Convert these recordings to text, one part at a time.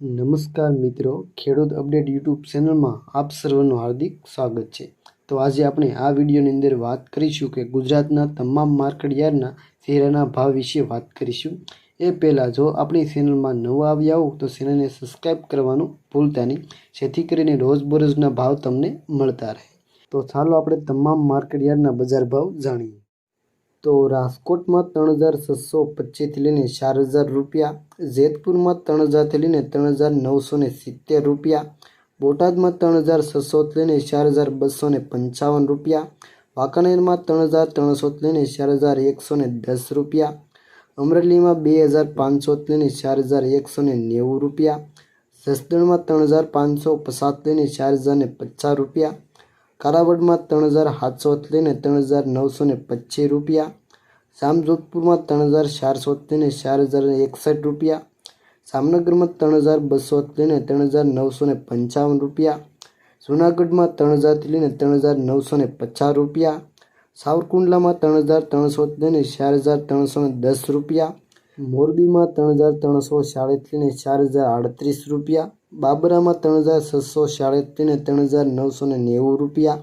નમસ્કાર મિત્રો, ખેડૂત અપડેટ યુટ્યુબ ચેનલમાં આપ સર્વનું હાર્દિક સ્વાગત છે. તો આજે આપણે આ વિડીયોની અંદર વાત કરીશું કે ગુજરાતના તમામ માર્કેટ યાર્ડના શેરાના ભાવ વિશે વાત કરીશું. એ પહેલાં જો આપણી ચેનલમાં નવા આવ્યા હો, તો ચેનલને સબસ્ક્રાઈબ કરવાનું ભૂલતા નહીં. જેથી કરીને રોજબરોજના ભાવ તમને મળતા રહે. તો ચાલો આપણે તમામ માર્કેટ યાર્ડના બજાર ભાવ જાણીએ. તો રાજકોટમાં ત્રણ હજાર છસો પચીસથી લઈને ચાર હજાર રૂપિયા, જેતપુરમાં ત્રણ હજારથી લઈને ત્રણ હજાર નવસો ને સિત્તેર રૂપિયા, બોટાદમાં ત્રણ હજાર છસોથી લઈને ચાર હજાર બસો ને પંચાવન રૂપિયા, વાંકાનેરમાં ત્રણ હજાર ત્રણસોથી લઈને ચાર હજાર એકસો ને દસ રૂપિયા, અમરેલીમાં બે હજાર પાંચસોથી લઈને ચાર હજાર એકસો ને નેવું રૂપિયા, જસદણમાં ત્રણ હજાર પાંચસો પચાસથી લઈને ચાર હજાર ને પચાસ રૂપિયા કાલાવડમાં ત્રણ હજાર સાતસોથી લઈને ત્રણ હજાર નવસો ને પચીસ રૂપિયા. જામજોધપુરમાં ત્રણ હજાર ચારસો લઈને ચાર હજાર એકસઠ રૂપિયા. જામનગરમાં ત્રણ હજાર બસોથી લઈને ત્રણ હજાર નવસો ને પંચાવન રૂપિયા. જૂનાગઢમાં ત્રણ હજારથી લઈને ત્રણ હજાર નવસો ને પચાસ રૂપિયા. સાવરકુંડલામાં ત્રણ હજાર ત્રણસો લઈને ચાર હજાર ત્રણસો ને દસ રૂપિયા. મોરબીમાં ત્રણ હજાર ત્રણસો ચાળીસથી લઈને ચાર હજાર આડત્રીસ રૂપિયા. બાબરામાં ત્રણ હજાર છસો સાડત્રીને ત્રણ હજાર નવસો ને નેવું રૂપિયા,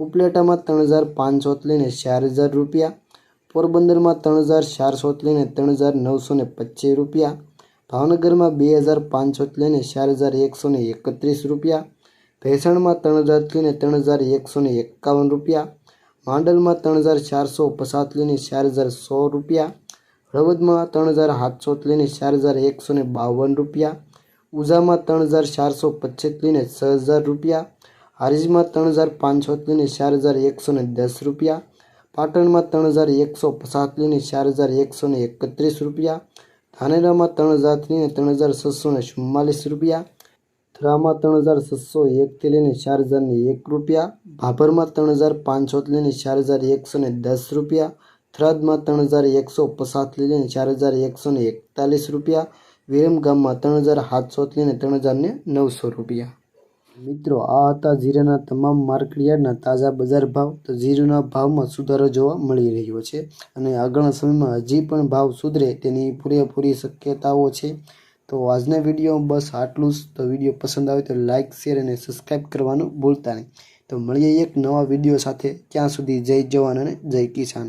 ઉપલેટામાં ત્રણ હજાર પાંચસો લઈને ચાર હજાર રૂપિયા, પોરબંદરમાં ત્રણ હજાર ચારસો લઈને ત્રણ હજાર નવસો ને પચીસ રૂપિયા, ભાવનગરમાં બે હજાર પાંચસો લઈને ચાર હજાર એકસો ને એકત્રીસ રૂપિયા, ભેસણમાં ત્રણ હજારથી લઈને ત્રણ હજાર એકસો ને એકાવન રૂપિયા, માંડલમાં ત્રણ હજાર ચારસો પસાત લઈને ચાર હજાર સો રૂપિયા હળવદમાં ત્રણ હજાર સાતસો લઈને ચાર હજાર એકસો ને બાવન રૂપિયા ઉઝામાં ત્રણ હજાર ચારસો પચીસથી છ હજાર રૂપિયા, હારીજમાં ત્રણ હજાર પાંચસોથી ચાર હજાર એકસો દસ રૂપિયા, પાટણમાં ત્રણ હજાર એકસો પચાસથી ચાર હજાર એકસો એકત્રીસ રૂપિયા, ધાનેરામાં ત્રણ હજારથી ત્રણ હજાર છસો ચુમ્માલીસ રૂપિયા થરામાં ત્રણ હજાર છસો એકથી લઈને ચાર હજાર ને એક રૂપિયા, ભાભરમાં ત્રણ હજાર પાંચસોથી લઈને ચાર હજાર એકસો ને દસ રૂપિયા, થરાદમાં ત્રણ હજાર એકસો પચાસથી લઈને ચાર હજાર એકસો એકતાલીસ રૂપિયા વિરમગામમાં ત્રણ હજાર સાતસોથી લઈને ત્રણ હજાર ને નવસો રૂપિયા. મિત્રો, આ હતા જીરાના તમામ માર્કેટયાર્ડના તાજા બજાર ભાવ. તો જીરુના ભાવમાં સુધારો જોવા મળી રહ્યો છે અને આગળના સમયમાં હજી પણ ભાવ સુધરે તેની પૂરેપૂરી શક્યતાઓ છે. તો આજના વીડિયો બસ આટલું જ. તો વીડિયો પસંદ આવે તો લાઇક શેર અને સબસ્ક્રાઈબ કરવાનું ભૂલતા નહીં. તો મળીએ એક નવા વીડિયો સાથે. ત્યાં સુધી જય જવાન અને જય કિસાન.